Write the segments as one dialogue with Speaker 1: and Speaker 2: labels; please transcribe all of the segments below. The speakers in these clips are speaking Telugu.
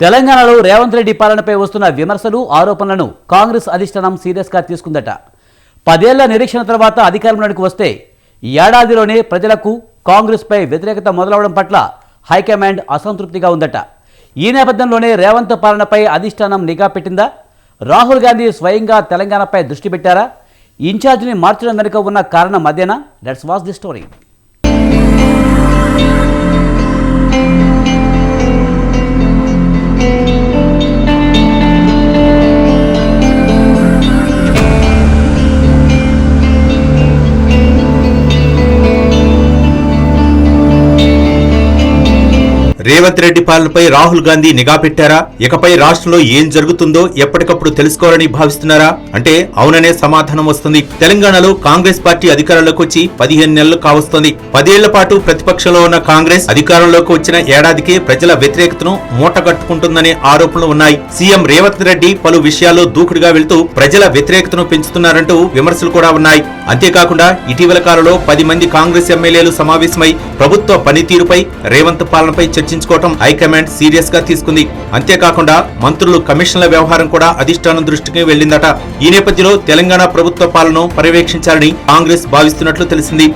Speaker 1: తెలంగాణలో రేవంత్ రెడ్డి పాలనపై వస్తున్న విమర్శలు ఆరోపణలను కాంగ్రెస్ అధిష్టానం సీరియస్గా తీసుకుందట. పదేళ్ళ నిరీక్షణ తర్వాత అధికారంలోనికి వస్తే ఏడాదిలోనే ప్రజలకు కాంగ్రెస్పై వ్యతిరేకత మొదలవడం పట్ల హైకమాండ్ అసంతృప్తిగా ఉందట. ఈ నేపథ్యంలోనే రేవంత్ పాలనపై అధిష్టానం నిఘా పెట్టిందా? రాహుల్ గాంధీ స్వయంగా తెలంగాణపై దృష్టి పెట్టారా? ఇన్ఛార్జిని మార్చడం వెనుక ఉన్న కారణం అదేనా? That's was the story
Speaker 2: Revanth Reddy పాలనపై రాహుల్ గాంధీ నిఘా పెట్టారా? ఇకపై రాష్ట్రంలో ఏం జరుగుతుందో ఎప్పటికప్పుడు తెలుసుకోవాలని భావిస్తున్నారా? అంటే అవుననే సమాధానం వస్తుంది. తెలంగాణలో కాంగ్రెస్ పార్టీ అధికారంలోకి వచ్చి పదిహేను నెలలు కావస్తుంది. పదేళ్ళ పాటు ప్రతిపక్షంలో ఉన్న కాంగ్రెస్ అధికారంలోకి వచ్చిన ఏడాదికే ప్రజల వ్యతిరేకతను మూటగట్టుకుంటుందనే ఆరోపణలు ఉన్నాయి. సీఎం రేవంత్ రెడ్డి పలు విషయాల్లో దూకుడుగా వెళ్తూ ప్రజల వ్యతిరేకతను పెంచుతున్నారంటూ విమర్శలు కూడా ఉన్నాయి. అంతేకాకుండా ఇటీవల కాలంలో పది మంది కాంగ్రెస్ ఎమ్మెల్యేలు సమావేశమై ప్రభుత్వ పనితీరుపై రేవంత్ పాలనపై చర్చించుకోవటం హైకమాండ్ సీరియస్గా తీసుకుంది. అంతేకాకుండా మంత్రులు కమిషన్ల వ్యవహారం కూడా అధిష్టానం దృష్టికి వెళ్ళిందట ఈ నేపథ్యంలో తెలంగాణ ప్రభుత్వ పాలన పర్యవేక్షించాలని కాంగ్రెస్ భావిస్తున్నట్లు తెలిసింది.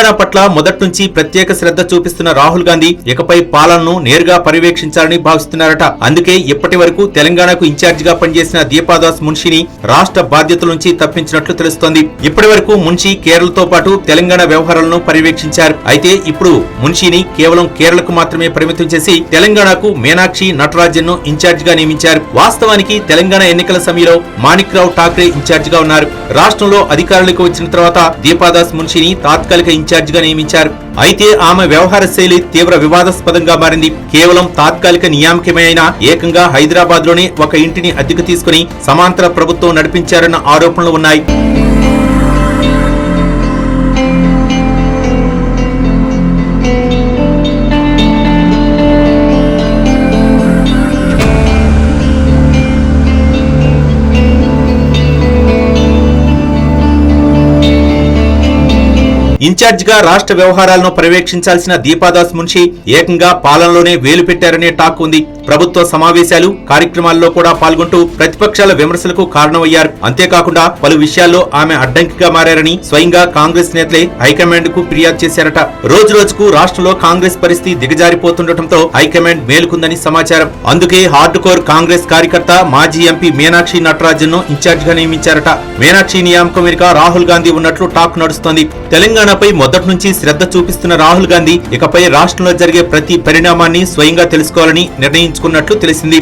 Speaker 2: తెలంగాణ పట్ల మొదటి నుంచి ప్రత్యేక శ్రద్ధ చూపిస్తున్న రాహుల్ గాంధీ ఇకపై పాలనను నేరుగా పర్యవేక్షించాలని భావిస్తున్నారట. అందుకే ఇప్పటి వరకు తెలంగాణకు ఇన్ఛార్జిగా పనిచేసిన దీపాదాస్ మున్షిని రాష్ట్ర బాధ్యతల నుంచి తప్పించినట్లు తెలుస్తోంది. ఇప్పటి వరకు మున్షి కేరళతో పాటు తెలంగాణ వ్యవహారాలను పర్యవేక్షించారు. అయితే ఇప్పుడు మున్షిని కేవలం కేరళకు మాత్రమే పరిమితం చేసి తెలంగాణకు మీనాక్షి నటరాజన్ను ఇన్ఛార్జ్గా నియమించారు. వాస్తవానికి తెలంగాణ ఎన్నికల సమయంలో మాణిక్ రావు ఠాక్రే ఇన్ఛార్జ్గా ఉన్నారు. రాష్ట్రంలో అధికారులకు వచ్చిన తర్వాత దీపాదాస్ మున్షిని తాత్కాలిక ఇన్ఛార్జిగా నియమించారు. అయితే ఆమె వ్యవహార శైలి తీవ్ర వివాదాస్పదంగా మారింది. కేవలం తాత్కాలిక నియామకమే అయినా ఏకంగా హైదరాబాద్లోనే ఒక ఇంటిని అద్దెకు తీసుకుని సమాంతర ప్రభుత్వం నడిపించారన్న ఆరోపణలు ఉన్నాయి. ఇన్ఛార్జ్గా రాష్ట్ర వ్యవహారాలను పర్యవేక్షించాల్సిన దీపాదాస్ మున్షి ఏకంగా పాలనలోనే వేలు పెట్టారనే టాక్ ఉంది. ప్రభుత్వ సమావేశాలు కార్యక్రమాల్లో కూడా పాల్గొంటూ ప్రతిపక్షాల విమర్శలకు కారణమయ్యారు. అంతేకాకుండా పలు విషయాల్లో ఆమె అడ్డంకిగా మారారని స్వయంగా కాంగ్రెస్ నేతలే హైకమాండ్కు ఫిర్యాదు చేశారట. రోజు రోజుకు రాష్ట్రంలో కాంగ్రెస్ పరిస్థితి దిగజారిపోతుండటంతో హైకమాండ్ మేలుకుందని సమాచారం. అందుకే హార్డ్ కోర్ కాంగ్రెస్ కార్యకర్త మాజీ ఎంపీ మీనాక్షి నటరాజన్ను ఇన్ఛార్జ్గా నియమించారట. మీనాక్షి నియామకం వెనుక రాహుల్ గాంధీ ఉన్నట్లు టాక్ నడుస్తోంది. తెలంగాణపై మొదటి నుంచి శ్రద్ధ చూపిస్తున్న రాహుల్ గాంధీ ఇకపై రాష్ట్రంలో జరిగే ప్రతి పరిణామాన్ని స్వయంగా తెలుసుకోవాలని నిర్ణయించుకున్నట్లు తెలిసింది.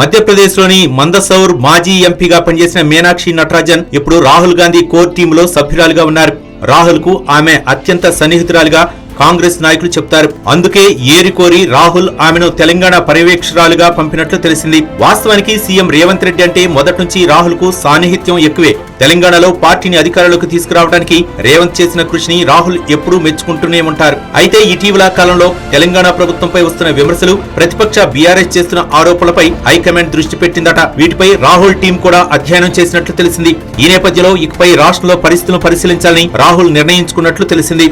Speaker 2: మధ్యప్రదేశ్లోని మందసౌర్ మాజీ ఎంపీగా పనిచేసిన మీనాక్షి నటరాజన్ ఇప్పుడు రాహుల్ గాంధీ కోర్ టీంలో సభ్యురాలుగా ఉన్నారు. రాహుల్కు ఆమె అత్యంత సన్నిహితురాలుగా కాంగ్రెస్ నాయకులు చెప్తారు. అందుకే ఏరికోరి రాహుల్ ఆమెను తెలంగాణ పర్యవేక్షకురాలుగా పంపినట్లు తెలిసింది. వాస్తవానికి సీఎం రేవంత్ రెడ్డి అంటే మొదటి నుంచి రాహుల్కు సాన్నిహిత్యం ఎక్కువే. తెలంగాణలో పార్టీని అధికారంలోకి తీసుకురావడానికి రేవంత్ చేసిన కృషిని రాహుల్ ఎప్పుడూ మెచ్చుకుంటూనే ఉంటారు. అయితే ఇటీవల కాలంలో తెలంగాణ ప్రభుత్వంపై వస్తున్న విమర్శలు ప్రతిపక్ష బీఆర్ఎస్ చేస్తున్న ఆరోపణలపై హైకమాండ్ దృష్టి పెట్టిందట. వీటిపై రాహుల్ టీం కూడా అధ్యయనం చేసినట్లు తెలిసింది. ఈ నేపథ్యంలో ఇకపై రాష్ట్రంలో పరిస్థితులను పరిశీలించాలని రాహుల్ నిర్ణయించుకున్నట్లు తెలిసింది.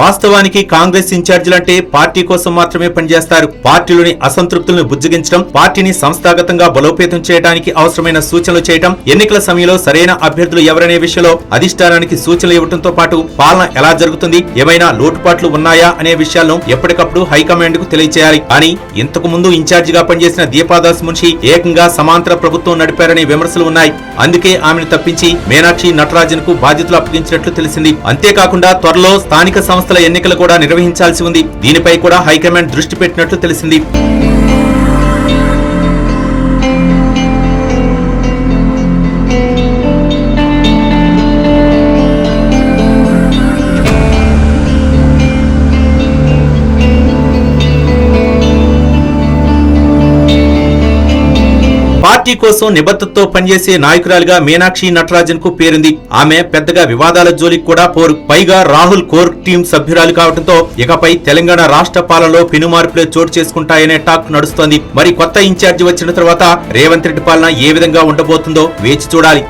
Speaker 2: వాస్తవానికి కాంగ్రెస్ ఇన్ఛార్జీలంటే పార్టీ కోసం మాత్రమే పనిచేస్తారు. పార్టీలోని అసంతృప్తులను బుజ్జగించడం పార్టీని సంస్థాగతంగా బలోపేతం చేయడానికి అవసరమైన సూచనలు చేయడం ఎన్నికల సమయంలో సరైన అభ్యర్థులు ఎవరనే విషయంలో అధిష్టానానికి సూచనలు ఇవ్వడంతో పాటు పాలన ఎలా జరుగుతుంది ఏమైనా లోటుపాట్లు ఉన్నాయా అనే విషయాలను ఎప్పటికప్పుడు హైకమాండ్కు తెలియచేయాలి. కానీ ఇంతకు ముందు ఇన్ఛార్జిగా పనిచేసిన దీపాదాస్ మున్షి ఏకంగా సమాంతర ప్రభుత్వం నడిపారనే విమర్శలు ఉన్నాయి. అందుకే ఆమెను తప్పించి మీనాక్షి నటరాజన్కు బాధ్యతలు అప్పగించినట్లు తెలిసింది. అంతేకాకుండా త్వరలో స్థానిక సంస్థల ఎన్నికలు కూడా నిర్వహించాల్సి ఉంది. దీనిపై కూడా హైకమాండ్ దృష్టి పెట్టినట్లు తెలిసింది. పార్టీ కోసం నిబద్ధతతో పనిచేసే నాయకురాలిగా మీనాక్షి నటరాజన్కు పేరుంది. ఆమె పెద్దగా వివాదాల జోలికి కూడా పోరు. పైగా రాహుల్ కోర్ టీం సభ్యురాలు కావడంతో ఇకపై తెలంగాణ రాష్ట్ర పాలనలో పెనుమార్పులే చోటు చేసుకుంటాయనే టాక్ నడుస్తోంది. మరి కొత్త ఇన్ఛార్జి వచ్చిన తర్వాత రేవంత్ రెడ్డి పాలన ఏ విధంగా ఉండబోతుందో వేచి చూడాలి.